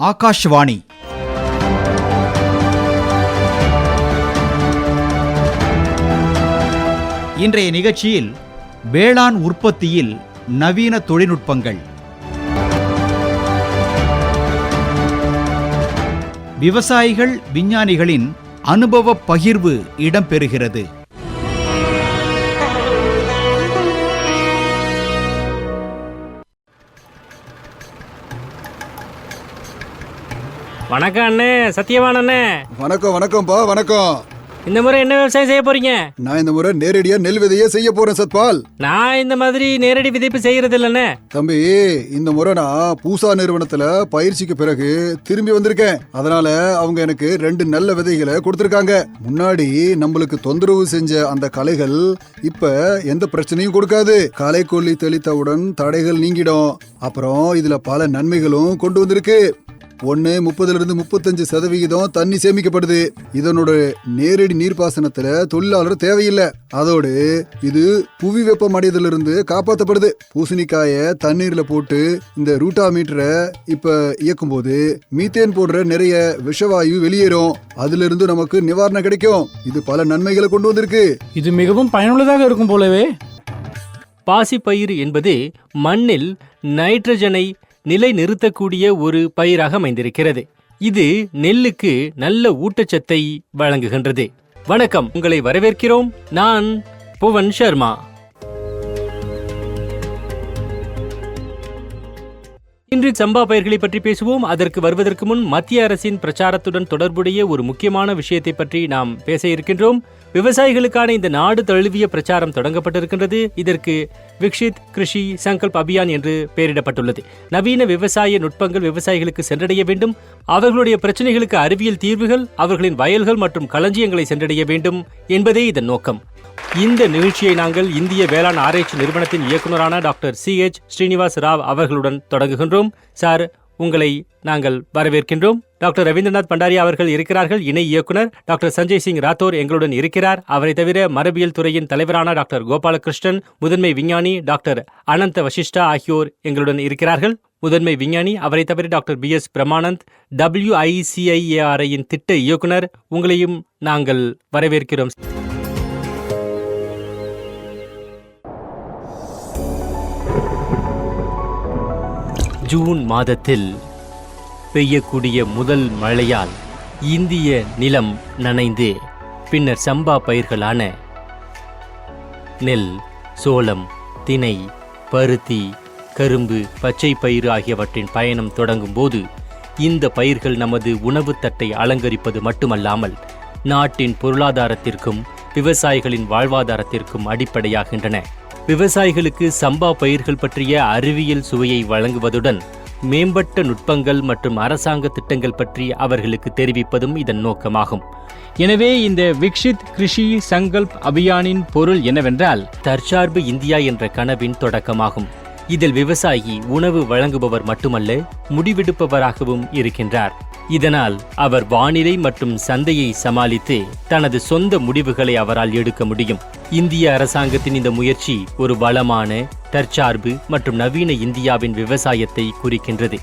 ஆகாஷ்வாணி இன்றைய நிகழ்ச்சியில் வேளாண் உற்பத்தியில் நவீன தொழில்நுட்பங்கள் விவசாயிகள் விஞ்ஞானிகளின் அனுபவ பகிர்வு இடம்பெறுகிறது வணக்கம் அண்ணே சத்தியவான் அண்ணே. வணக்கம் வணக்கம்ப்பா வணக்கம். இந்த முறை என்ன விவசாயம் செய்ய போறீங்க? நான் இந்த முறை நேரடியா நெல் விதையே செய்ய போறேன் சத்பால். நான் இந்த மாதிரி நேரடி விதைப்பு செய்யறது இல்லைண்ணே தம்பி இந்த முறை நான் பூசா நிறுவனத்துல பயிற்சிக்கு பிறகு திரும்பி வந்திருக்கேன். அதனால அவங்க எனக்கு ரெண்டு நல்ல விதைகளை கொடுத்திருக்காங்க. முன்னாடி நம்மளுக்கு தொந்தரவு செஞ்ச அந்த களைகள் இப்ப எந்த பிரச்சனையும் கொடுக்காது. களை கொல்லி தெளித்தவுடன் தடைகள் நீங்கிடும். அப்புறம் இதுல பல நன்மைகளும் கொண்டு வந்திருக்கு. ஒன்னு முப்பதுல இருந்து முப்பத்தஞ்சு சதவிகிதம் தண்ணி சேமிக்கப்படுது. இதனோட நேரடி நீர்ப்பாசனத்துல தொழிலாளர் தேவையில்லை. அதோடு இது புவி வெப்பமடைதல இருந்து காப்பாற்றப்படுது பூசணிக்காய தண்ணீர்ல போட்டு இந்த ரூட்டா மீட்டரை இப்ப இயக்கும் போது மீத்தேன் போடுற நிறைய விஷவாயு வெளியேறும். அதுல இருந்து நமக்கு நிவாரணம் கிடைக்கும். இது பல நன்மைகளை கொண்டு வந்திருக்கு. இது மிகவும் பயனுள்ளதாக இருக்கும் போலவே. பாசிப்பயிறு என்பது மண்ணில் நைட்ரஜனை நிலை நிறுத்தக்கூடிய ஒரு பயிராக அமைந்திருக்கிறது. இது நெல்லுக்கு நல்ல ஊட்டச்சத்தை வழங்குகின்றது. வணக்கம். உங்களை வரவேற்கிறோம். நான் புவன் சர்மா இன்று சம்பா பயிர்களை பற்றி பேசுவோம். அதற்கு வருவதற்கு முன் மத்திய அரசின் பிரச்சாரத்துடன் தொடர்புடைய ஒரு முக்கியமான விஷயத்தை பற்றி நாம் பேச இருக்கின்றோம். விவசாயிகளுக்கான இந்த நாடு தழுவிய பிரச்சாரம் தொடங்கப்பட்டிருக்கின்றது. இதற்கு விக்ஷித் கிருஷி சங்கல்ப் அபியான் என்று பெயரிடப்பட்டுள்ளது. நவீன விவசாய நுட்பங்கள் விவசாயிகளுக்கு சென்றடைய வேண்டும். அவர்களுடைய பிரச்சனைகளுக்கு அறிவியல் தீர்வுகள் அவர்களின் வயல்கள் மற்றும் களஞ்சியங்களை சென்றடைய வேண்டும் என்பதே இதன் நோக்கம். இந்த நிகழ்ச்சியை நாங்கள் இந்திய வேளாண் ஆராய்ச்சி நிறுவனத்தின் இயக்குநரான doctor C H Srinivas Rao அவர்களுடன் தொடங்குகின்றோம். சார் உங்களை நாங்கள் வரவேற்கின்றோம். டாக்டர் ரவீந்திரநாத் பண்டாரி அவர்கள் இருக்கிறார்கள். இணை இயக்குனர் டாக்டர் சஞ்சய் சிங் ராத்தோர் எங்களுடன் இருக்கிறார். அவரை தவிர மரபியல் துறையின் தலைவரான டாக்டர் கோபாலகிருஷ்ணன் முதன்மை விஞ்ஞானி டாக்டர் அனந்த வசிஷ்டா ஆகியோர் எங்களுடன் இருக்கிறார்கள். முதன்மை விஞ்ஞானி அவரை தவிர டாக்டர் பி எஸ் பிரமானந்த் டபிள்யூஐசிஐஏஆர்ஐயின் திட்ட இயக்குனர். உங்களையும் நாங்கள் வரவேற்கிறோம். ஜூன் மாதத்தில் பெய்யக்கூடிய முதல் மழையால் இந்திய நிலம் நனைந்து பின்னர் சம்பா பயிர்களான நெல் சோளம் தினை பருத்தி கரும்பு பச்சை பயிறு ஆகியவற்றின் பயணம் தொடங்கும் போது இந்த பயிர்கள் நமது உணவுத் தட்டை அலங்கரிப்பது மட்டுமல்லாமல் நாட்டின் பொருளாதாரத்திற்கும் விவசாயிகளின் வாழ்வாதாரத்திற்கும் அடிப்படையாகின்றன. விவசாயிகளுக்கு சம்பா பயிர்கள் பற்றிய அறிவியல் சுவையை வழங்குவதுடன் மேம்பட்ட நுட்பங்கள் மற்றும் அரசாங்க திட்டங்கள் பற்றி அவர்களுக்கு தெரிவிப்பதும் இதன் நோக்கமாகும். எனவே இந்த விக்ஷித் கிருஷி சங்கல்ப் அபியானின் பொருள் என்னவென்றால் தற்சார்பு இந்தியா என்ற கனவின் தொடக்கமாகும். இதில் விவசாயி உணவு வழங்குபவர் மட்டுமல்ல முடிவெடுப்பவராகவும் இருக்கின்றார். இதனால் அவர் வானிலை மற்றும் சந்தையை சமாளித்து தனது சொந்த முடிவுகளை அவரால் எடுக்க முடியும். இந்திய அரசாங்கத்தின் இந்த முயற்சி ஒரு வளமான தற்சார்பு மற்றும் நவீன இந்தியாவின் விவசாயத்தை குறிக்கின்றது.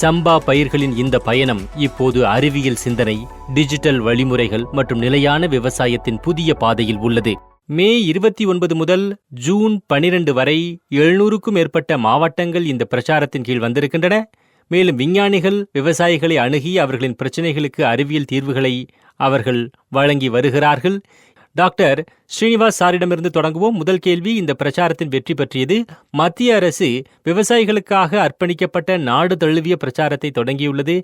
சம்பா பயிர்களின் இந்த பயணம் இப்போது அறிவியல் சிந்தனை டிஜிட்டல் வழிமுறைகள் மற்றும் நிலையான விவசாயத்தின் புதிய பாதையில் உள்ளது. மே இருபத்தி ஒன்பது முதல் ஜூன் பனிரெண்டு வரை எழுநூறுக்கும் மேற்பட்ட மாவட்டங்கள் இந்த பிரச்சாரத்தின் கீழ் வந்திருக்கின்றன. மேலும் விஞ்ஞானிகள் விவசாயிகளை அணுகி அவர்களின் பிரச்சனைகளுக்கு அறிவியல் தீர்வுகளை அவர்கள் வழங்கி வருகிறார்கள். டாக்டர் ஸ்ரீனிவாஸ் சாரிடமிருந்து தொடங்குவோம். முதல் கேள்வி இந்த பிரச்சாரத்தின் வெற்றி பற்றியது. மத்திய அரசு விவசாயிகளுக்காக அர்ப்பணிக்கப்பட்ட நாடு தழுவிய பிரச்சாரத்தை தொடங்கியுள்ளது.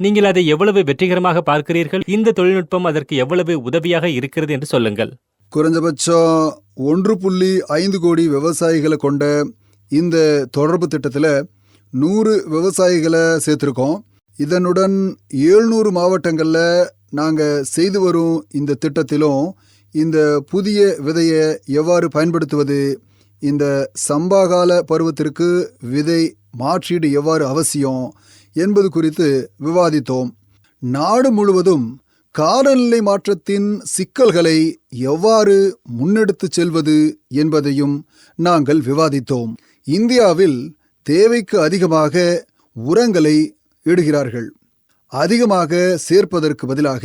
நீங்கள் அதை எவ்வளவு வெற்றிகரமாக பார்க்கிறீர்கள்? இந்த தொழில்நுட்பம் அதற்கு எவ்வளவு உதவியாக இருக்கிறது என்று சொல்லுங்கள். குறைஞ்சபட்சம் ஒன்று புள்ளி ஐந்து கோடி விவசாயிகளை கொண்ட இந்த தொடர்பு திட்டத்தில் நூறு விவசாயிகளை சேர்த்துருக்கோம். இதனுடன் ஏழ்நூறு மாவட்டங்களில் நாங்கள் செய்து வரும் இந்த திட்டத்திலும் இந்த புதிய விதையை எவ்வாறு பயன்படுத்துவது இந்த சம்பாகால பருவத்திற்கு விதை மாற்றீடு எவ்வாறு அவசியம் என்பது குறித்து விவாதித்தோம். நாடு முழுவதும் காலநிலை மாற்றத்தின் சிக்கல்களை எவ்வாறு முன்னெடுத்துச் செல்வது என்பதையும் நாங்கள் விவாதித்தோம். இந்தியாவில் தேவைக்கு அதிகமாக உரங்களை இடுகிறார்கள். அதிகமாக சேர்ப்பதற்கு பதிலாக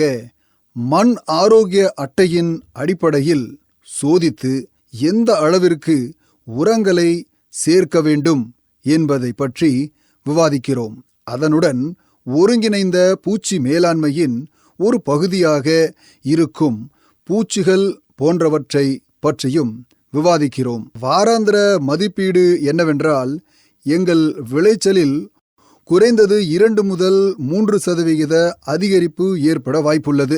மண் ஆரோக்கிய அட்டையின் அடிப்படையில் சோதித்து எந்த அளவிற்கு உரங்களை சேர்க்க வேண்டும் என்பதை பற்றி விவாதிக்கிறோம். அதனுடன் ஒருங்கிணைந்த பூச்சி மேலாண்மையின் ஒரு பகுதியாக இருக்கும் பூச்சிகள் போன்றவற்றை பற்றியும் விவாதிக்கிறோம். வாராந்திர மதிப்பீடு என்னவென்றால் எங்கள் விளைச்சலில் குறைந்தது இரண்டு முதல் மூன்று சதவிகித அதிகரிப்பு ஏற்பட வாய்ப்புள்ளது.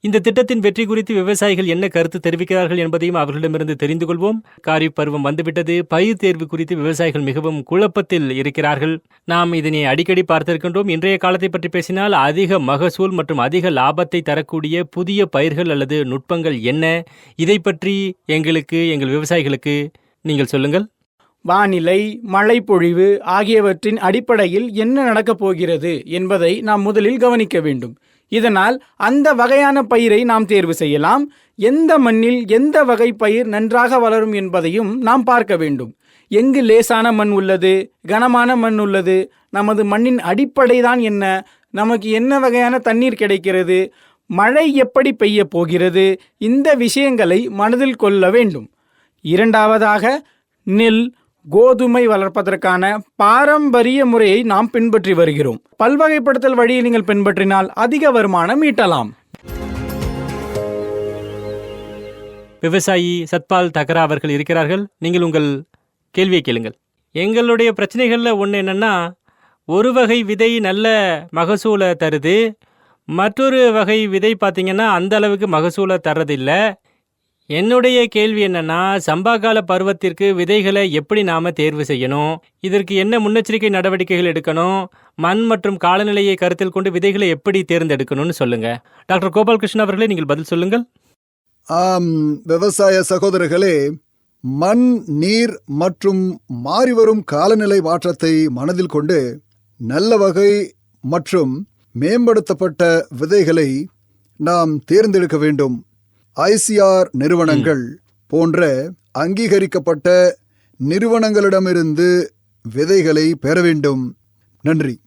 இந்த திட்டத்தின் வெற்றி குறித்து விவசாயிகள் என்ன கருத்து தெரிவிக்கிறார்கள் என்பதையும் அவர்களிடமிருந்து தெரிந்து கொள்வோம். காரிப் பருவம் வந்துவிட்டது. பயிர் தேர்வு குறித்து விவசாயிகள் மிகவும் குழப்பத்தில் இருக்கிறார்கள். நாம் இதனை அடிக்கடி பார்த்திருக்கின்றோம். இன்றைய காலத்தை பற்றி பேசினால் அதிக மகசூல் மற்றும் அதிக லாபத்தை தரக்கூடிய புதிய பயிர்கள் அல்லது நுட்பங்கள் என்ன? இதை பற்றி எங்களுக்கு எங்கள் விவசாயிகளுக்கு நீங்கள் சொல்லுங்கள். வானிலை மழைப்பொழிவு ஆகியவற்றின் அடிப்படையில் என்ன நடக்கப் போகிறது என்பதை நாம் முதலில் கவனிக்க வேண்டும். இதனால் அந்த வகையான பயிரை நாம் தேர்வு செய்யலாம். எந்த மண்ணில் எந்த வகை பயிர் நன்றாக வளரும் என்பதையும் நாம் பார்க்க வேண்டும். எங்கு லேசான மண் உள்ளது கனமான மண் உள்ளது நமது மண்ணின் அடிப்படை தான் என்ன நமக்கு என்ன வகையான தண்ணீர் கிடைக்கிறது மழை எப்படி பெய்ய போகிறது இந்த விஷயங்களை மனதில் கொள்ள வேண்டும். இரண்டாவதாக நெல் கோதுமை வளர்ப்பதற்கான பாரம்பரிய முறையை நாம் பின்பற்றி வருகிறோம். பல்வகைப்படுத்தல் வழியை நீங்கள் பின்பற்றினால் அதிக வருமானம் ஈட்டலாம். விவசாயி சத்பால் தகரா அவர்கள் இருக்கிறார்கள். நீங்கள் உங்கள் கேள்வியை கேளுங்கள். எங்களுடைய பிரச்சனைகளில் ஒன்று என்னென்னா ஒரு வகை விதை நல்ல மகசூலை தருது. மற்றொரு வகை விதை பார்த்திங்கன்னா அந்த அளவுக்கு மகசூலை தர்றதில்லை. என்னுடைய கேள்வி என்னன்னா சம்பாகால பருவத்திற்கு விதைகளை எப்படி நாம தேர்வு செய்யணும்? இதற்கு என்ன முன்னெச்சரிக்கை நடவடிக்கைகள் எடுக்கணும்? மண் மற்றும் காலநிலையை கருத்தில் கொண்டு விதைகளை எப்படி தேர்ந்தெடுக்கணும்னு சொல்லுங்க. டாக்டர் கோபாலகிருஷ்ணன் அவர்களே நீங்கள் பதில் சொல்லுங்கள். ஆம் விவசாய சகோதரர்களே மண் நீர் மற்றும் மாறிவரும் காலநிலை மாற்றத்தை மனதில் கொண்டு நல்ல வகை மற்றும் மேம்படுத்தப்பட்ட விதைகளை நாம் தேர்ந்தெடுக்க வேண்டும். ஐசிஆர் நிறுவனங்கள் போன்ற அங்கீகரிக்கப்பட்ட நிறுவனங்களிடமிருந்து விதைகளை பெற வேண்டும். நன்றி.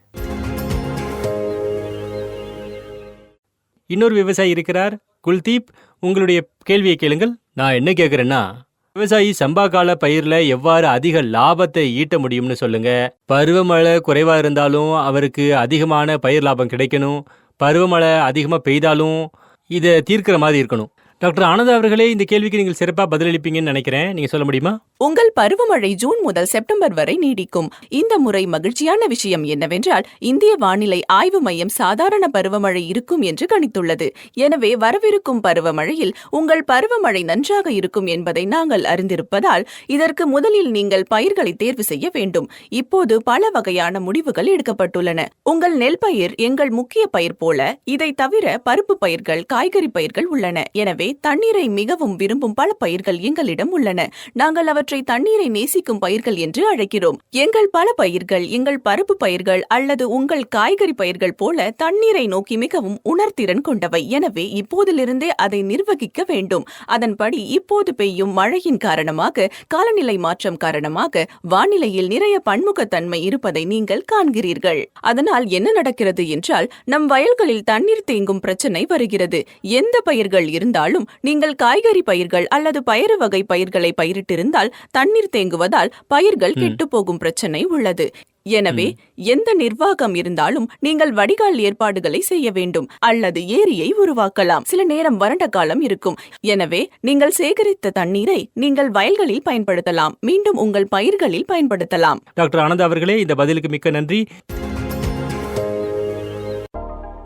இன்னொரு விவசாயி இருக்கிறார். குல்தீப் உங்களுடைய கேள்வியை கேளுங்கள். நான் என்ன கேட்குறேன்னா விவசாயி சம்பா கால பயிரில் எவ்வாறு அதிக லாபத்தை ஈட்ட முடியும்னு சொல்லுங்க. பருவமழை குறைவா இருந்தாலும் அவருக்கு அதிகமான பயிர் லாபம் கிடைக்கணும். பருவமழை அதிகமாக பெய்தாலும் இதை தீர்க்கிற மாதிரி இருக்கணும். டாக்டர் ஆனந்த் அவர்களே இந்த கேள்விக்கு நீங்கள் சிறப்பாக பதிலளிப்பீங்கன்னு நினைக்கிறேன். நீங்கள் சொல்ல முடியுமா? உங்கள் பருவமழை ஜூன் முதல் செப்டம்பர் வரை நீடிக்கும். இந்த முறை மகிழ்ச்சியான விஷயம் என்னவென்றால் இந்திய வானிலை ஆய்வு மையம் சாதாரண பருவமழை இருக்கும் என்று கணித்துள்ளது. எனவே வரவிருக்கும் பருவமழையில் உங்கள் பருவமழை நன்றாக இருக்கும் என்பதை நாங்கள் அறிந்திருப்பதால் இதற்கு முதலில் நீங்கள் பயிர்களை தேர்வு செய்ய வேண்டும். இப்போது பல வகையான முடிவுகள் எடுக்கப்பட்டுள்ளன. உங்கள் நெல் பயிர் எங்கள் முக்கிய பயிர் போல இதை தவிர பருப்பு பயிர்கள் காய்கறி பயிர்கள் உள்ளன. எனவே தண்ணீரை மிகவும் விரும்பும் பல பயிர்கள் எங்களிடம் உள்ளன. நாங்கள் அவற்றை தண்ணீரை நேசிக்கும் பயிர்கள் என்று அழைக்கிறோம். எங்கள் பல பயிர்கள் எங்கள் பருப்பு பயிர்கள் அல்லது உங்கள் காய்கறி பயிர்கள் போல தண்ணீரை நோக்கி மிகவும் உணர்திறன் கொண்டவை. எனவே இப்போதிலிருந்தே அதை நிர்வகிக்க வேண்டும். அதன்படி இப்போது பெய்யும் மழையின் காரணமாக காலநிலை மாற்றம் காரணமாக வானிலையில் நிறைய பன்முகத்தன்மை இருப்பதை நீங்கள் காண்கிறீர்கள். அதனால் என்ன நடக்கிறது என்றால் நம் வயல்களில் தண்ணீர் தேங்கும் பிரச்சனை வருகிறது. எந்த பயிர்கள் இருந்தாலும் நீங்கள் காய்கறி பயிர்கள் அல்லது பயறு வகை பயிர்களை பயிரிட்டிருந்தால் தண்ணீர் தேங்குவதால் பயிர்கள் கெட்டுப் போகும் பிரச்சனை உள்ளது. எனவே எந்த நிர்வாகம் இருந்தாலும் நீங்கள் வடிகால் ஏற்பாடுகளை செய்ய வேண்டும். அல்லது ஏரியை உருவாக்கலாம். சில நேரம் வறண்ட காலம் இருக்கும். எனவே நீங்கள் சேகரித்த தண்ணீரை நீங்கள் வயல்களில் பயன்படுத்தலாம். மீண்டும் உங்கள் பயிர்களில் பயன்படுத்தலாம். டாக்டர் ஆனந்த் அவர்களே இந்த பதிலுக்கு மிக்க நன்றி.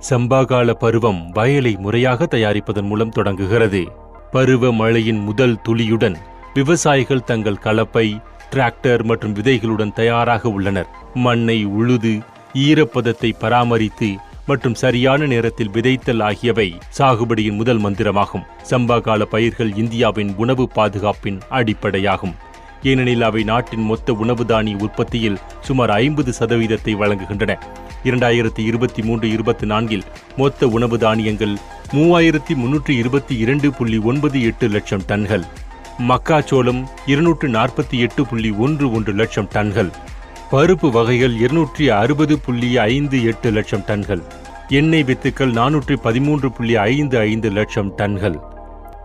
சம்பாகால பருவம் வயலை முறையாக தயாரிப்பதன் மூலம் தொடங்குகிறது. பருவ மழையின் முதல் துளியுடன் விவசாயிகள் தங்கள் கலப்பை டிராக்டர் மற்றும் விதைகளுடன் தயாராக உள்ளனர். மண்ணை உழுது ஈரப்பதத்தை பராமரித்து மற்றும் சரியான நேரத்தில் விதைத்தல் ஆகியவை சாகுபடியின் முதல் மந்திரமாகும். சம்பா கால பயிர்கள் இந்தியாவின் உணவு பாதுகாப்பின் அடிப்படையாகும். ஏனெனில் அவை நாட்டின் மொத்த உணவு தானிய உற்பத்தியில் சுமார் ஐம்பது சதவீதத்தை வழங்குகின்றன. இரண்டாயிரத்தி இருபத்தி மூன்று இருபத்தி நான்கில் மொத்த உணவு தானியங்கள் மூவாயிரத்தி முன்னூற்றி இருபத்தி இரண்டு புள்ளி ஒன்பது எட்டு லட்சம் டன்கள். மக்காச்சோளம் இருநூற்று நாற்பத்தி எட்டு புள்ளி ஒன்று ஒன்று லட்சம் டன்கள். பருப்பு வகைகள் இருநூற்றி அறுபது புள்ளி ஐந்து எட்டு லட்சம் டன்கள். எண்ணெய் வித்துக்கள் நானூற்றி பதிமூன்று புள்ளி ஐந்து ஐந்து லட்சம் டன்கள்.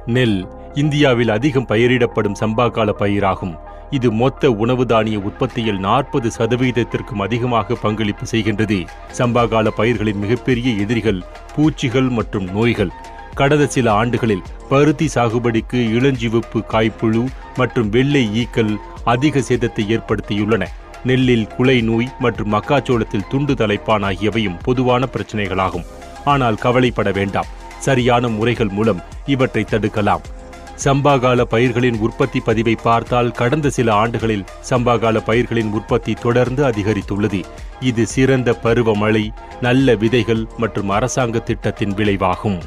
நெல் இந்தியாவில் அதிகம் பயிரிடப்படும் சம்பாக்கால பயிராகும். இது மொத்த உணவு தானிய உற்பத்தியில் நாற்பது சதவீதத்திற்கும் அதிகமாக பங்களிப்பு செய்கின்றது. சம்பாகால பயிர்களின் மிகப்பெரிய எதிரிகள் பூச்சிகள் மற்றும் நோய்கள். கடந்த சில ஆண்டுகளில் பருத்தி சாகுபடிக்கு இளஞ்சிவப்பு காய்ப்புழு மற்றும் வெள்ளை ஈக்கள் அதிக சேதத்தை ஏற்படுத்தியுள்ளன. நெல்லில் குலை நோய் மற்றும் மக்காச்சோளத்தில் துண்டு தலைப்பான் ஆகியவையும் பொதுவான பிரச்சனைகளாகும். ஆனால் கவலைப்பட வேண்டாம். சரியான முறைகள் மூலம் இவற்றை தடுக்கலாம். சம்பாகால பயிர்களின் உற்பத்தி பதிவை பார்த்தால் கடந்த சில ஆண்டுகளில் சம்பாகால பயிர்களின் உற்பத்தி தொடர்ந்து அதிகரித்துள்ளது. இது சிறந்த பருவமழை நல்ல விதைகள் மற்றும் அரசாங்க திட்டத்தின் விளைவாகும்.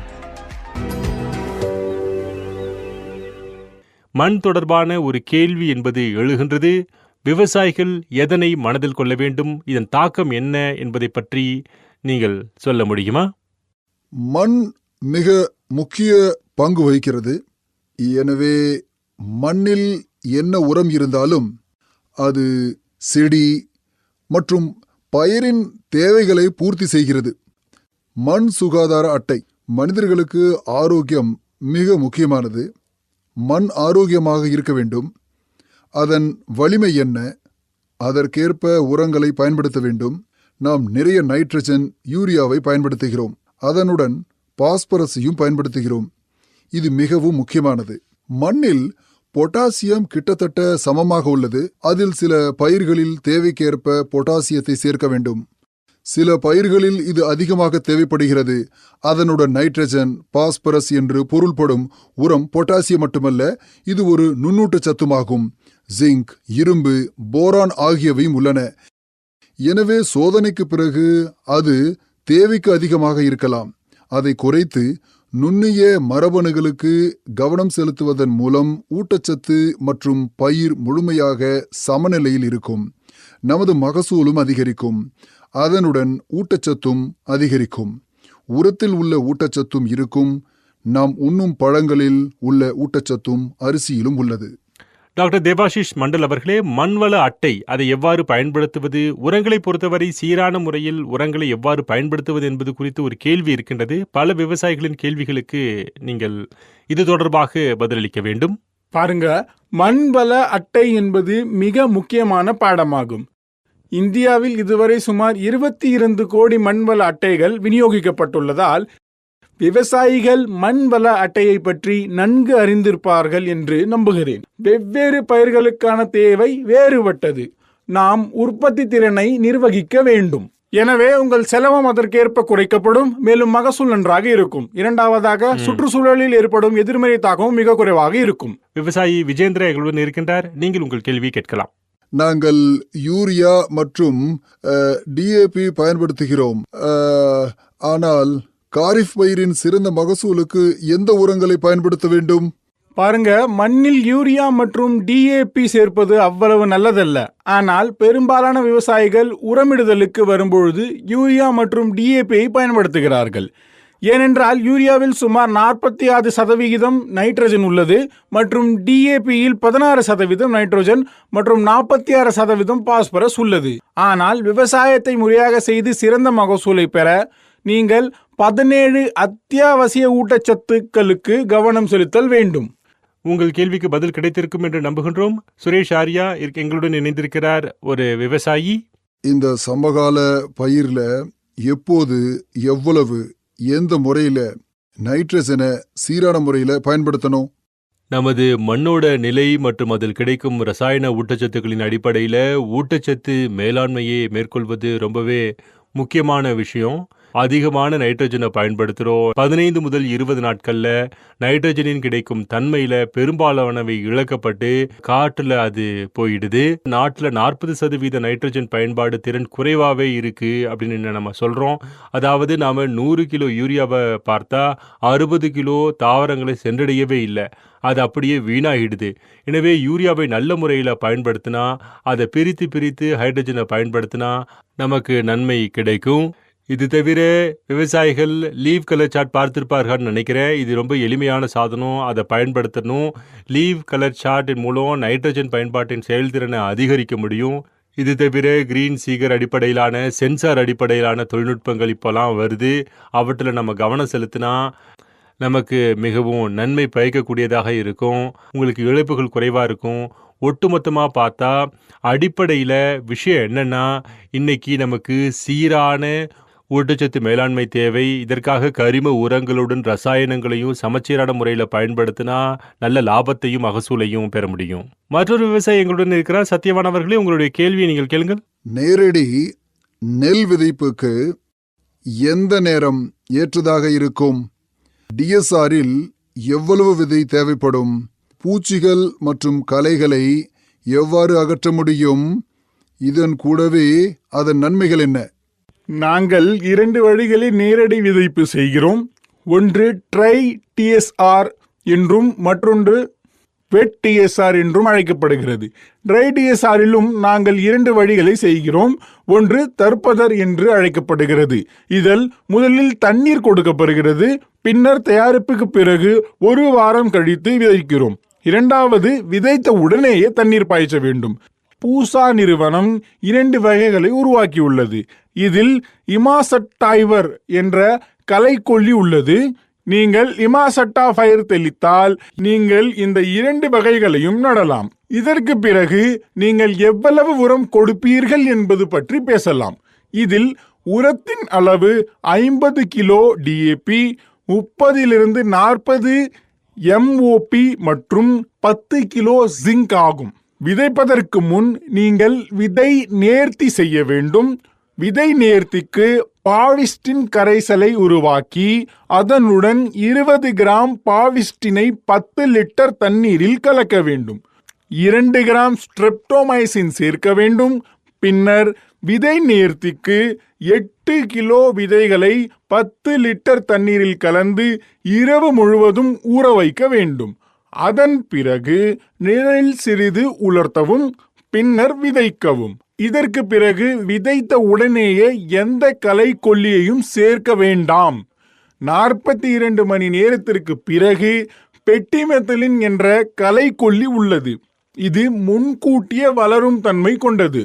மண் தொடர்பான ஒரு கேள்வி என்பது எழுகின்றது. விவசாயிகள் எதனை மனதில் கொள்ள வேண்டும்? இதன் தாக்கம் என்ன என்பதை பற்றி நீங்கள் சொல்ல முடியுமா? மண் மிக முக்கிய பங்கு வகிக்கிறது. எனவே மண்ணில் என்ன உரம் இருந்தாலும் அது செடி மற்றும் பயிரின் தேவைகளை பூர்த்தி செய்கிறது. மண் சுகாதார அட்டை. மனிதர்களுக்கு ஆரோக்கியம் மிக முக்கியமானது. மண் ஆரோக்கியமாக இருக்க வேண்டும். அதன் வலிமை என்ன? அதற்கேற்ப உரங்களை பயன்படுத்த வேண்டும். நாம் நிறைய நைட்ரஜன் யூரியாவை பயன்படுத்துகிறோம். அதனுடன் பாஸ்பரஸையும் பயன்படுத்துகிறோம். இது மிகவும் முக்கியமானது. மண்ணில் பொட்டாசியம் கிட்டத்தட்ட சமமாக உள்ளது. அதில் சில பயிர்களில் தேவைக்கேற்ப பொட்டாசியத்தை சேர்க்க வேண்டும். சில பயிர்களில் இது அதிகமாக தேவைப்படுகிறது. அதனுடன் நைட்ரஜன் பாஸ்பரஸ் என்று பொருள்படும் உரம் பொட்டாசியம் மட்டுமல்ல இது ஒரு நுண்ணூட்டச் சத்துமாகும். ஜிங்க் இரும்பு போரான் ஆகியவையும் உள்ளன. எனவே சோதனைக்கு பிறகு அது தேவைக்கு அதிகமாக இருக்கலாம். அதை குறைத்து நுண்ணிய மரபணுகளுக்கு கவனம் செலுத்துவதன் மூலம் ஊட்டச்சத்து மற்றும் பயிர் முழுமையாக சமநிலையில் இருக்கும். நமது மகசூலும் அதிகரிக்கும். அதனுடன் ஊட்டச்சத்தும் அதிகரிக்கும். உரத்தில் உள்ள ஊட்டச்சத்தும் இருக்கும். நாம் உண்ணும் பழங்களில் உள்ள ஊட்டச்சத்தும் அரிசியிலும் உள்ளது. டாக்டர் தேபாஷிஷ் மண்டல் அவர்களே மண்வள அட்டை அதை எவ்வாறு பயன்படுத்துவது? உரங்களை பொறுத்தவரை சீரான முறையில் உரங்களை எவ்வாறு பயன்படுத்துவது என்பது குறித்து ஒரு கேள்வி இருக்கின்றது. பல விவசாயிகளின் கேள்விகளுக்கு நீங்கள் இது தொடர்பாக பதிலளிக்க வேண்டும். பாருங்க மண்வள அட்டை என்பது மிக முக்கியமான பாடமாகும். இந்தியாவில் இதுவரை சுமார் இருபத்தி இரண்டு கோடி மண்வள அட்டைகள் விநியோகிக்கப்பட்டுள்ளதால் விவசாயிகள் மண்வள அட்டையை பற்றி நன்கு அறிந்திருப்பார்கள் என்று நம்புகிறேன். வெவ்வேறு பயிர்களுக்கான தேவை வேறுபட்டது. நாம் உற்பத்தி திறனை நிர்வகிக்க வேண்டும். எனவே உங்கள் செலவும் அதற்கேற்ப குறைக்கப்படும் மேலும் மகசூல் நன்றாக இருக்கும். இரண்டாவதாக சுற்றுச்சூழலில் ஏற்படும் எதிர்மறை தாக்கமும் மிக குறைவாக இருக்கும். விவசாயி விஜேந்திர எங்களுடன் இருக்கின்றார். நீங்கள் உங்கள் கேள்வி கேட்கலாம். நாங்கள் யூரியா மற்றும் டிஏபி பயன்படுத்துகிறோம். ஆனால் காரிஃப் பயிரின் சிறந்த மகசூலுக்கு எந்த உரங்களை பயன்படுத்த வேண்டும்? பாருங்க மண்ணில் யூரியா மற்றும் டிஏபி சேர்ப்பது அவ்வளவு நல்லதல்ல. ஆனால் பெரும்பாலான விவசாயிகள் உரமிடுதலுக்கு வரும்பொழுது யூரியா மற்றும் டிஏபியை பயன்படுத்துகிறார்கள். ஏனென்றால் யூரியாவில் சுமார் நாற்பத்தி ஆறு சதவிகிதம் நைட்ரஜன் உள்ளது மற்றும் டிஏபியில் பதினாறு சதவீதம் நைட்ரோஜன் மற்றும் நாற்பத்தி ஆறு சதவீதம் பாஸ்பரஸ் உள்ளது. ஆனால் விவசாயத்தை முறையாக செய்து சிறந்த மகசூலை பெற நீங்கள் பதினேழு அத்தியாவசிய ஊட்டச்சத்துக்களுக்கு கவனம் செலுத்தல் வேண்டும். உங்கள் கேள்விக்கு பதில் கிடைத்திருக்கும் என்று நம்புகின்றோம். சுரேஷ் ஆர்யா இருக்க- எங்களுடன் இணைந்திருக்கிறார் ஒரு விவசாயி. இந்த சமகால பயிர்ல எப்போது எவ்வளவு எந்த முறையில நைட்ரஜனை சீரான முறையில பயன்படுத்தணும்? நமது மண்ணோட நிலை மற்றும் அதில் கிடைக்கும் ரசாயன ஊட்டச்சத்துக்களின் அடிப்படையில் ஊட்டச்சத்து மேலாண்மையை மேற்கொள்வது ரொம்பவே முக்கியமான விஷயம். அதிகமான நைட்ரஜனை பயன்படுத்துகிறோம் பதினைந்து முதல் இருபது நாட்களில் நைட்ரஜனின் கிடைக்கும் தன்மையில் பெரும்பாலானவை இழக்கப்பட்டு காற்றில் அது போயிடுது. நாட்டில் நாற்பது சதவீத நைட்ரஜன் பயன்பாடு திறன் குறைவாகவே இருக்குது அப்படின்னு நம்ம சொல்கிறோம் அதாவது நாம் நூறு கிலோ யூரியாவை பார்த்தா அறுபது கிலோ தாவரங்களை சென்றடையவே இல்லை. அது அப்படியே வீணாகிடுது எனவே யூரியாவை நல்ல முறையில் பயன்படுத்தினா அதை பிரித்து பிரித்து ஹைட்ரஜனை பயன்படுத்தினா நமக்கு நன்மை கிடைக்கும். இது தவிர விவசாயிகள் லீவ் கலர் சார்ட் பார்த்திருப்பார்கள்னு நினைக்கிறேன். இது ரொம்ப எளிமையான சாதனம். அதை பயன்படுத்தணும். லீவ் கலர் சார்ட்டின் மூலம் நைட்ரஜன் பயன்பாட்டின் செயல்திறனை அதிகரிக்க முடியும். இது தவிர கிரீன் சீகர் அடிப்படையிலான சென்சார் அடிப்படையிலான தொழில்நுட்பங்கள் இப்போலாம் வருது. அவற்றில் நம்ம கவனம் செலுத்தினா நமக்கு மிகவும் நன்மை பயக்கக்கூடியதாக இருக்கும். உங்களுக்கு இழப்புகள் குறைவாக இருக்கும். ஒட்டுமொத்தமாக பார்த்தா அடிப்படையில் விஷயம் என்னென்னா இன்றைக்கி நமக்கு சீரான ஊட்டச்சத்து மேலாண்மை தேவை. இதற்காக கரிம உரங்களுடன் ரசாயனங்களையும் சமச்சீரான முறையில் பயன்படுத்தினா நல்ல லாபத்தையும் மகசூலையும் பெற முடியும். மற்றொரு விவசாயி எங்களுடன் இருக்கிறார் சத்யவான் அவர்களே உங்களுடைய கேள்வியை நீங்கள் கேளுங்கள். நேரடி நெல் விதைப்புக்கு எந்த நேரம் ஏற்றதாக இருக்கும்? டிஎஸ்ஆரில் எவ்வளவு விதை தேவைப்படும்? பூச்சிகள் மற்றும் களைகளை எவ்வாறு அகற்ற முடியும்? இதன் கூடவே அதன் நன்மைகள் என்ன? நாங்கள் இரண்டு வழிகளில் நேரடி விதைப்பு செய்கிறோம். ஒன்று ட்ரை டிஎஸ்ஆர் என்றும் மற்றொன்று வெட் டிஎஸ்ஆர் என்றும் அழைக்கப்படுகிறது. ட்ரை டிஎஸ்ஆரிலும் நாங்கள் இரண்டு வழிகளை செய்கிறோம். ஒன்று தற்பதர் என்று அழைக்கப்படுகிறது. இதில் முதலில் தண்ணீர் கொடுக்கப்படுகிறது. பின்னர் தயாரிப்புக்கு பிறகு ஒரு வாரம் கழித்து விதைக்கிறோம். இரண்டாவது விதைத்த உடனேயே தண்ணீர் பாய்ச்ச வேண்டும். பூசா நிறுவனம் இரண்டு வகைகளை உருவாக்கியுள்ளது. இதில் இமாசட்டாய்வர் என்ற கலைக்கொல்லி உள்ளது. நீங்கள் இமாசட்டா ஃபயர் தெளித்தால் நீங்கள் இந்த இரண்டு வகைகளையும் நடலாம். இதற்கு பிறகு நீங்கள் எவ்வளவு உரம் கொடுப்பீர்கள் என்பது பற்றி பேசலாம். இதில் உரத்தின் அளவு ஐம்பது கிலோ டிஏபி முப்பதிலிருந்து நாற்பது எம்ஓபி மற்றும் பத்து கிலோ ஜிங்க் ஆகும். விதைப்பதற்கு முன் நீங்கள் விதை நேர்த்தி செய்ய வேண்டும். விதை நேர்த்திக்கு பாவிஸ்டின் கரைசலை உருவாக்கி அதனுடன் இருபது கிராம் பாவிஸ்டினை பத்து லிட்டர் தண்ணீரில் கலக்க வேண்டும். இரண்டு கிராம் ஸ்ட்ரெப்டோமைசின் சேர்க்க வேண்டும். பின்னர் விதை நேர்த்திக்கு எட்டு கிலோ விதைகளை பத்து லிட்டர் தண்ணீரில் கலந்து இரவு முழுவதும் ஊற வைக்க வேண்டும். அதன் பிறகு நிழலில் சிறிது உலர்த்தவும் பின்னர் விதைக்கவும். இதற்கு பிறகு விதைத்த உடனேயே எந்த கலை கொல்லியையும் சேர்க்க வேண்டாம். நாற்பத்தி இரண்டு மணி நேரத்திற்கு பிறகு பெட்டிமெத்தலின் என்ற களைக்கொல்லி உள்ளது. இது முன்கூட்டிய வளரும் தன்மை கொண்டது.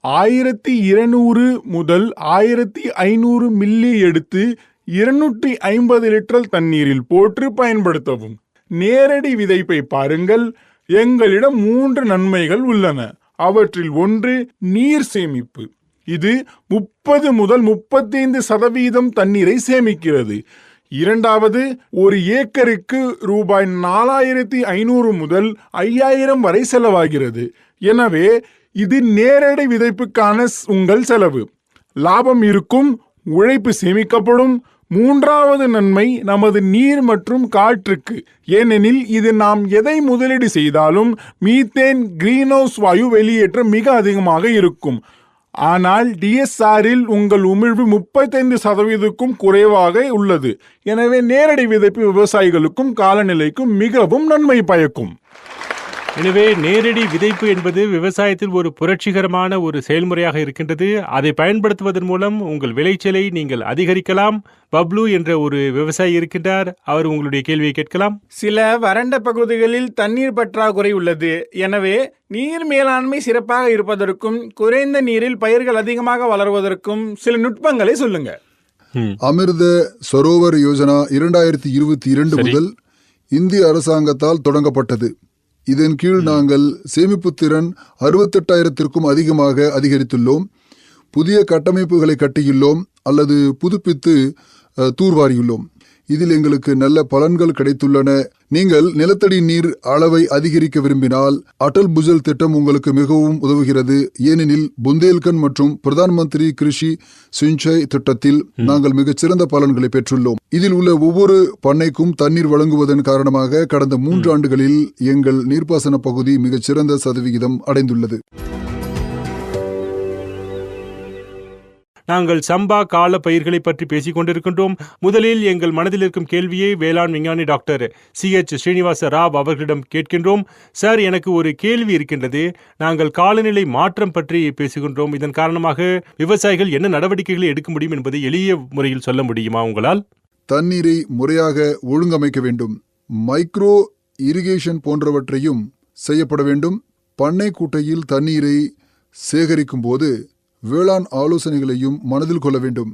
ஆயிரத்தி இருநூறு முதல் ஆயிரத்தி ஐநூறு மில்லி எடுத்து இருநூற்றி ஐம்பது லிட்டர் தண்ணீரில் போட்டு பயன்படுத்தவும். நேரடி விதைப்பை பாருங்கள். எங்களிடம் மூன்று நன்மைகள் உள்ளன. அவற்றில் ஒன்று நீர் சேமிப்பு. இது முப்பது முதல் முப்பத்தைந்து சதவீதம் தண்ணீரை சேமிக்கிறது. இரண்டாவது ஒரு ஏக்கருக்கு ரூபாய் நாலாயிரத்தி ஐநூறு முதல் ஐயாயிரம் வரை செலவாகிறது. எனவே இது நேரடி விதைப்புக்கான உங்கள் செலவு. லாபம் இருக்கும் உழைப்பு சேமிக்கப்படும் மூன்றாவது நன்மை நமது நீர் மற்றும் காற்றுக்கு. ஏனெனில் இது நாம் எதை முதலீடு செய்தாலும் மீத்தேன் கிரீன்ஹவுஸ் வாயு வெளியேற்றம் மிக அதிகமாக இருக்கும். ஆனால் டிஎஸ்ஆரில் உங்கள் உமிழ்வு முப்பத்தைந்து சதவீதத்துக்கும் குறைவாக உள்ளது. எனவே நேரடி விதைப்பு விவசாயிகளுக்கும் காலநிலைக்கும் மிகவும் நன்மை பயக்கும். எனவே நேரடி விதைப்பு என்பது விவசாயத்தில் ஒரு புரட்சிகரமான ஒரு செயல்முறையாக இருக்கின்றது. அதை பயன்படுத்துவதன் மூலம் உங்கள் விளைச்சலை நீங்கள் அதிகரிக்கலாம். பப்ளு என்ற ஒரு விவசாயி இருக்கின்றார். அவர் உங்களுடைய கேள்வியை கேட்கலாம். சில வறண்ட பகுதிகளில் தண்ணீர் பற்றாக்குறை உள்ளது. எனவே நீர் மேலாண்மை சிறப்பாக இருப்பதற்கும் குறைந்த நீரில் பயிர்கள் அதிகமாக வளருவதற்கும் சில நுட்பங்களை சொல்லுங்க. அமிர்த சரோவர் யோஜனா இரண்டாயிரத்தி இருபத்தி இரண்டு முதல் இந்திய அரசாங்கத்தால் தொடங்கப்பட்டது. இதன் கீழ் நாங்கள் சேமிப்பு திறன் அறுபத்தெட்டாயிரத்திற்கும் அதிகமாக அதிகரித்துள்ளோம். புதிய கட்டமைப்புகளை கட்டியுள்ளோம் அல்லது புதுப்பித்து தூர்வாரியுள்ளோம். இதில் எங்களுக்கு நல்ல பலன்கள் கிடைத்துள்ளன. நீங்கள் நிலத்தடி நீர் அளவை அதிகரிக்க விரும்பினால் அடல் புஜல் திட்டம் உங்களுக்கு மிகவும் உதவுகிறது. ஏனெனில் புந்தேல்கண்ட் மற்றும் பிரதான் மந்திரி கிருஷி சிஞ்சய் திட்டத்தில் நாங்கள் மிகச்சிறந்த பலன்களை பெற்றுள்ளோம். இதில் உள்ள ஒவ்வொரு பண்ணைக்கும் தண்ணீர் வழங்குவதன் காரணமாக கடந்த மூன்று ஆண்டுகளில் எங்கள் நீர்ப்பாசன பகுதி மிகச்சிறந்த சதவிகிதம் அடைந்துள்ளது. நாங்கள் சம்பா கால பயிர்களை பற்றி பேசிக் கொண்டிருக்கின்றோம் முதலில் எங்கள் மனதில் இருக்கும் கேள்வியை வேளாண் விஞ்ஞானி doctor C H Srinivasa Rao அவர்களிடம் கேட்கின்றோம். சார் எனக்கு ஒரு கேள்வி இருக்கின்றது. நாங்கள் காலநிலை மாற்றம் பற்றி பேசுகின்றோம். இதன் காரணமாக விவசாயிகள் என்ன நடவடிக்கைகளை எடுக்க முடியும் என்பதை எளிய முறையில் சொல்ல முடியுமா உங்களால்? தண்ணீரை முறையாக ஒழுங்கமைக்க வேண்டும். மைக்ரோ இரிகேஷன் போன்றவற்றையும் செய்யப்பட வேண்டும். பண்ணை கூட்டையில் தண்ணீரை சேகரிக்கும் போது வேளாண் ஆலோசனைகளையும் மனதில் கொள்ள வேண்டும்.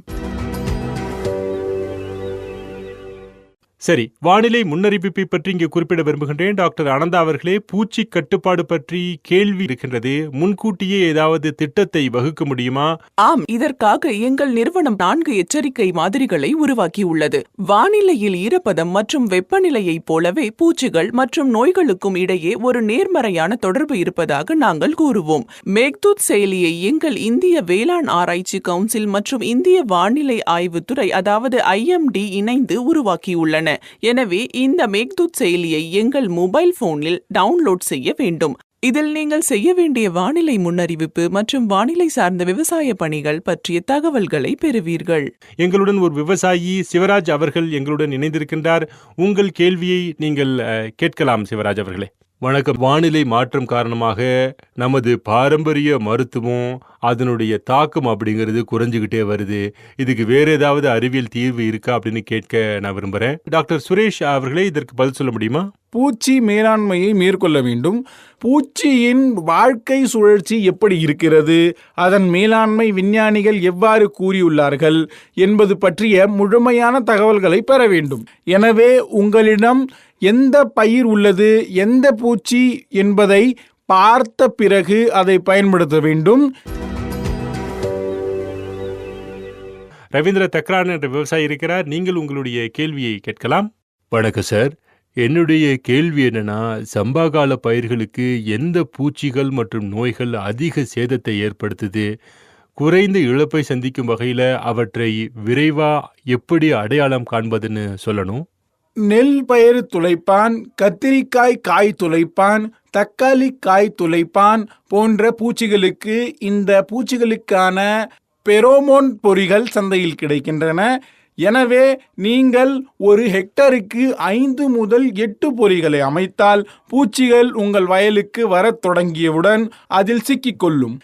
சரி வானிலை முன்னறிவிப்பை பற்றி இங்கே குறிப்பிட விரும்புகின்றேன். டாக்டர் அனந்தா அவர்களே பூச்சி கட்டுப்பாடு பற்றி கேள்வி இருக்கின்றது. முன்கூட்டியே ஏதாவது திட்டத்தை வகுக்க முடியுமா? ஆம் இதற்காக எங்கள் நிறுவனம் நான்கு எச்சரிக்கை மாதிரிகளை உருவாக்கியுள்ளது. வானிலையில் ஈரப்பதம் மற்றும் வெப்பநிலையைப் போலவே பூச்சிகள் மற்றும் நோய்களுக்கும் இடையே ஒரு நேர்மறையான தொடர்பு இருப்பதாக நாங்கள் கூறுவோம். மேக்தூத் செயலியை எங்கள் இந்திய வேளாண் ஆராய்ச்சி கவுன்சில் மற்றும் இந்திய வானிலை ஆய்வுத்துறை அதாவது ஐஎம்டி இணைந்து உருவாக்கியுள்ளன. எனவே இந்த மேக்தூத் செயலியை எங்கள் மொபைல் போனில் டவுன்லோட் செய்ய வேண்டும். இதில் நீங்கள் செய்ய வேண்டிய வானிலை முன்னறிவிப்பு மற்றும் வானிலை சார்ந்த விவசாய பணிகள் பற்றிய தகவல்களை பெறுவீர்கள். எங்களுடன் ஒரு விவசாயி சிவராஜ் அவர்கள் எங்களுடன் இணைந்திருக்கின்றார். உங்கள் கேள்வியை நீங்கள் கேட்கலாம் சிவராஜ் அவர்களே. வணக்கம். வானிலை மாற்றம் காரணமாக நமது பாரம்பரிய மருத்துவம் அதனுடைய தாக்கம் அப்படிங்கிறது குறைஞ்சுக்கிட்டே வருது. இதுக்கு வேற ஏதாவது அறிவியல் தீர்வு இருக்கா அப்படின்னு கேட்க நான் விரும்புகிறேன் டாக்டர் சுரேஷ் அவர்களே இதற்கு பதில் சொல்ல முடியுமா? பூச்சி மேலாண்மையை மேற்கொள்ள வேண்டும். பூச்சியின் வாழ்க்கை சுழற்சி எப்படி இருக்கிறது? அதன் மேலாண்மை விஞ்ஞானிகள் எவ்வாறு கூறியுள்ளார்கள் என்பது பற்றிய முழுமையான தகவல்களை பெற வேண்டும். எனவே உங்களிடம் எந்த பயிர் உள்ளது? எந்த பூச்சி என்பதை பார்த்த பிறகு அதை பயன்படுத்த வேண்டும். ரவீந்திர தக்ரான் என்ற விவசாயி இருக்கிறார். நீங்கள் உங்களுடைய கேள்வியை கேட்கலாம். வணக்கம் சார். என்னுடைய கேள்வி என்னன்னா சம்பாகால பயிர்களுக்கு எந்த பூச்சிகள் மற்றும் நோய்கள் அதிக சேதத்தை ஏற்படுத்துது? குறைந்த இழப்பை சந்திக்கும் வகையில் அவற்றை விரைவா எப்படி அடையாளம் காண்பதுன்னு சொல்லணும். நெல் பயிர் துளைப்பான் கத்திரிக்காய் காய் துளைப்பான் தக்காளி காய் துளைப்பான் போன்ற பூச்சிகளுக்கு இந்த பூச்சிகளுக்கான பெரோமோன் பொறிகள் சந்தையில் கிடைக்கின்றன. எனவே நீங்கள் ஒரு ஹெக்டருக்கு ஐந்து முதல் எட்டு பொறிகளை அமைத்தால் பூச்சிகள் உங்கள் வயலுக்கு வரத் தொடங்கியவுடன் அதில் சிக்கிக்கொள்ளும்.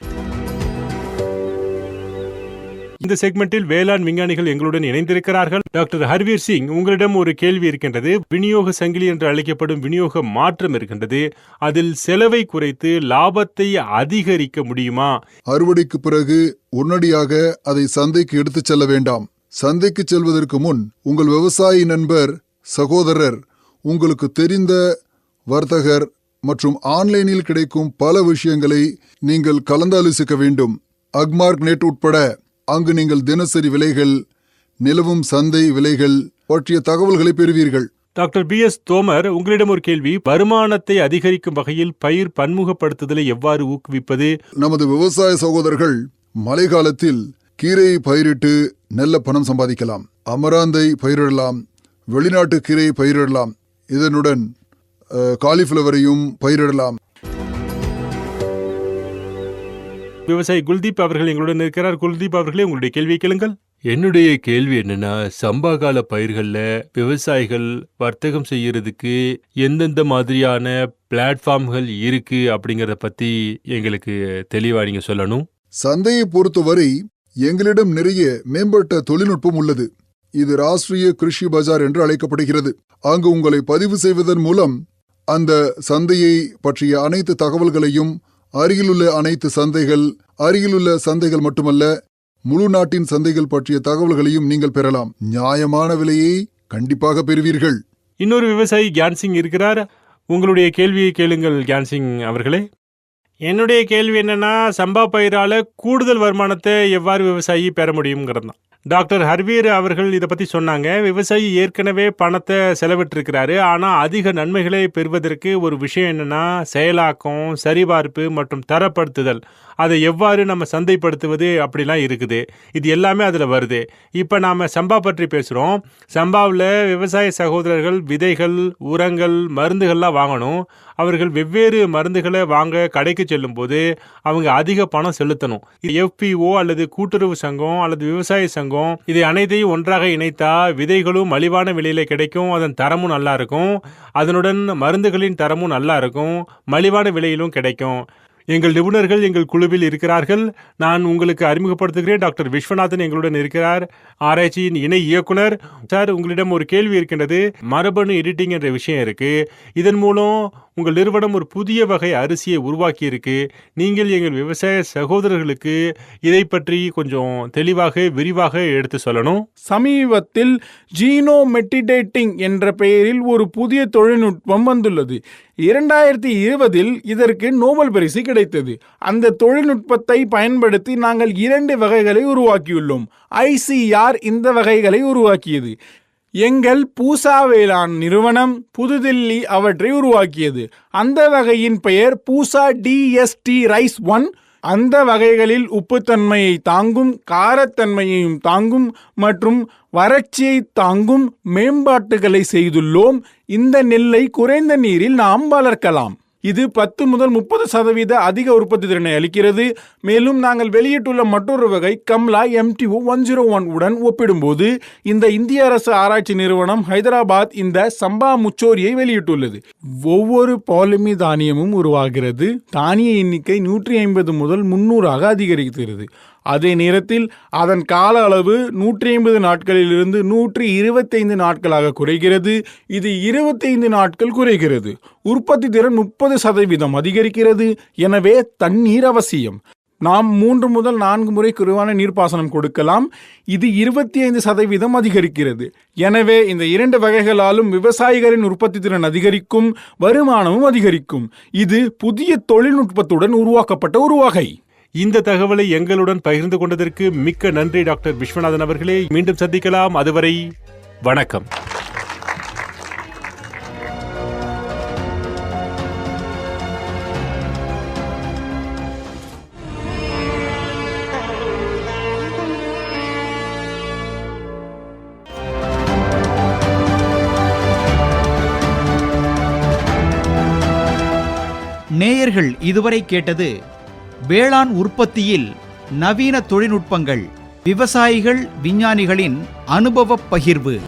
இந்த செக்மெண்டில் வேளாண் விஞ்ஞானிகள் எங்களுடன் இணைந்திருக்கிறார்கள். டாக்டர் ஹர்வீர் சிங் உங்களிடம் ஒரு கேள்வி இருக்கின்றது. விநியோக சங்கிலி என்று அழைக்கப்படும் விநியோக மாற்றம் இருக்கின்றது. அதில் செலவை குறைத்து லாபத்தை அதிகரிக்க முடியுமா? அறுவடைக்கு பிறகு உடனடியாக அதை சந்தைக்கு எடுத்துச் செல்ல வேண்டாம். சந்தைக்கு செல்வதற்கு முன் உங்கள் விவசாயி நண்பர் சகோதரர் உங்களுக்கு தெரிந்த வர்த்தகர் மற்றும் ஆன்லைனில் கிடைக்கும் பல விஷயங்களை நீங்கள் கலந்தாலோசிக்க வேண்டும். அக்மார்க் நெட் உட்பட அங்கு நீங்கள் தினசரி விலைகள் நிலவும் சந்தை விலைகள் பற்றிய தகவல்களை பெறுவீர்கள். டாக்டர் பி எஸ் தோமர் உங்களிடம் ஒரு கேள்வி. வருமானத்தை அதிகரிக்கும் வகையில் பயிர் பன்முகப்படுத்துதலை எவ்வாறு ஊக்குவிப்பது? நமது விவசாய சகோதரர்கள் மழைக்காலத்தில் கீரையை பயிரிட்டு நல்ல பணம் சம்பாதிக்கலாம். அமராந்தை பயிரிடலாம் வெளிநாட்டு கீரையை பயிரிடலாம். இதனுடன் காலிஃப்ளவரையும் பயிரிடலாம். விவசாயி குல்தீப் அவர்கள் எங்களுடன் இருக்கிறார் குல்தீப் அவர்களே உங்களுடைய கேள்வியை கேளுங்கள். என்னுடைய கேள்வி என்னன்னா சம்பாகால பயிர்களில் விவசாயிகள் வர்த்தகம் செய்யறதுக்கு எந்தெந்த மாதிரியான பிளாட்ஃபார்ம்கள் இருக்கு அப்படிங்கறத பத்தி எங்களுக்கு தெளிவா நீங்க சொல்லணும். சந்தையை பொறுத்தவரை எங்களிடம் நிறைய மேம்பட்ட தொழில்நுட்பம் உள்ளது. இது ராஷ்டிரிய கிருஷி பஜார் என்று அழைக்கப்படுகிறது. அங்கு உங்களை பதிவு செய்வதன் மூலம் அந்த சந்தையை பற்றிய அனைத்து தகவல்களையும் அருகிலுள்ள அனைத்து சந்தைகள் அருகிலுள்ள சந்தைகள் மட்டுமல்ல முழு நாட்டின் சந்தைகள் பற்றிய தகவல்களையும் நீங்கள் பெறலாம். நியாயமான விலையை கண்டிப்பாக பெறுவீர்கள். இன்னொரு விவசாயி கியான்சிங் இருக்கிறார்? உங்களுடைய கேள்வியை கேளுங்கள் கியான்சிங் அவர்களே. என்னுடைய கேள்வி என்னன்னா சம்பா பயிரால கூடுதல் வருமானத்தை எவ்வாறு விவசாயி பெற முடியுங்கிறது தான். டாக்டர் ஹர்வீர் அவர்கள் இதை பற்றி சொன்னாங்க. விவசாயி ஏற்கனவே பணத்தை செலவிட்டிருக்கிறாரு. ஆனால் அதிக நன்மைகளை பெறுவதற்கு ஒரு விஷயம் என்னன்னா செயலாக்கம் சரிபார்ப்பு மற்றும் தரப்படுத்துதல். அதை எவ்வாறு நம்ம சந்தைப்படுத்துவது அப்படிலாம் இருக்குது. இது எல்லாமே அதில் வருது. இப்போ நாம் சம்பா பற்றி பேசுகிறோம் சம்பாவில் விவசாய சகோதரர்கள் விதைகள் உரங்கள் மருந்துகள்லாம் வாங்கணும். அவர்கள் வெவ்வேறு மருந்துகளை வாங்க கடைக்கு செல்லும்போது அவங்க அதிக பணம் செலுத்தணும். எஃபிஓ அல்லது கூட்டுறவு சங்கம் அல்லது விவசாய சங்கம் இதை அனைத்தையும் ஒன்றாக இணைத்தா விதைகளும் மலிவான விலையில கிடைக்கும் அதன் தரமும் நல்லா இருக்கும். அதனுடன் மருந்துகளின் தரமும் நல்லா இருக்கும் மலிவான விலையிலும் கிடைக்கும். எங்கள் நிபுணர்கள் எங்கள் குழுவில் இருக்கிறார்கள். நான் உங்களுக்கு அறிமுகப்படுத்துகிறேன். டாக்டர் விஸ்வநாதன் எங்களுடன் இருக்கிறார். ஆராய்ச்சியின் இணை இயக்குனர். சார் உங்களிடம் ஒரு கேள்வி இருக்கின்றது. மரபணு எடிட்டிங் என்ற விஷயம் இருக்கு. இதன் மூலம் உங்கள் நிறுவனம் ஒரு புதிய வகை அரிசியை உருவாக்கி இருக்கு நீங்கள் எங்கள் விவசாய சகோதரர்களுக்கு இதை பற்றி கொஞ்சம் தெளிவாக விரிவாக எடுத்து சொல்லணும். சமீபத்தில் ஜீனோ மெட்டிடேட்டிங் என்ற பெயரில் ஒரு புதிய தொழில்நுட்பம் வந்துள்ளது. இரண்டாயிரத்தி இருபதில் இதற்கு நோபல் பரிசு கிடைத்தது. அந்த தொழில்நுட்பத்தை பயன்படுத்தி நாங்கள் இரண்டு வகைகளை உருவாக்கியுள்ளோம். ஐசிஆர் இந்த வகைகளை உருவாக்கியது. எங்கள் பூசா வேளாண் நிறுவனம் புதுதில்லி அவற்றை உருவாக்கியது. அந்த வகையின் பெயர் பூசா டிஎஸ்டி ரைஸ் ஒன். அந்த வகைகளில் உப்புத்தன்மையை தாங்கும் காரத்தன்மையையும் தாங்கும் மற்றும் வறட்சியை தாங்கும் மேம்பாட்டுகளை செய்துள்ளோம். இந்த நெல்லை குறைந்த நீரில் நாம் வளர்க்கலாம். இது பத்து முதல் முப்பது சதவீத அதிக உற்பத்தி திறனை அளிக்கிறது. மேலும் நாங்கள் வெளியிட்டுள்ள மற்றொரு வகை Kamla MTO one zero one உடன் ஒப்பிடும்போது இந்த இந்திய அரசு ஆராய்ச்சி நிறுவனம் ஹைதராபாத் இந்த சம்பா முச்சோரியை வெளியிட்டுள்ளது. ஒவ்வொரு பாலிமி தானியமும் உருவாகிறது. தானிய எண்ணிக்கை நூற்றி ஐம்பது முதல் முன்னூறாக அதிகரிக்கிறது. அதே நேரத்தில் அதன் கால அளவு நூற்றி ஐம்பது நாட்களிலிருந்து நூற்றி இருபத்தைந்து நாட்களாக குறைகிறது. இது இருபத்தைந்து நாட்கள் குறைகிறது. உற்பத்தி திறன் முப்பது சதவீதம் அதிகரிக்கிறது. எனவே தண்ணீர் அவசியம். நாம் மூன்று முதல் நான்கு முறை குறைவான நீர்ப்பாசனம் கொடுக்கலாம். இது இருபத்தி ஐந்து சதவீதம் அதிகரிக்கிறது. எனவே இந்த இரண்டு வகைகளாலும் விவசாயிகளின் உற்பத்தி திறன் அதிகரிக்கும் வருமானமும் அதிகரிக்கும். இது புதிய தொழில்நுட்பத்துடன் உருவாக்கப்பட்ட ஒரு வகை. இந்த தகவலை எங்களுடன் பகிர்ந்து கொண்டதற்கு மிக்க நன்றி டாக்டர் விஸ்வநாதன் அவர்களே. மீண்டும் சந்திக்கலாம். அதுவரை வணக்கம். நேயர்கள் இதுவரை கேட்டது வேளாண் உற்பத்தியில் நவீன தொழில்நுட்பங்கள் விவசாயிகள் விஞ்ஞானிகளின் அனுபவப் பகிர்வு.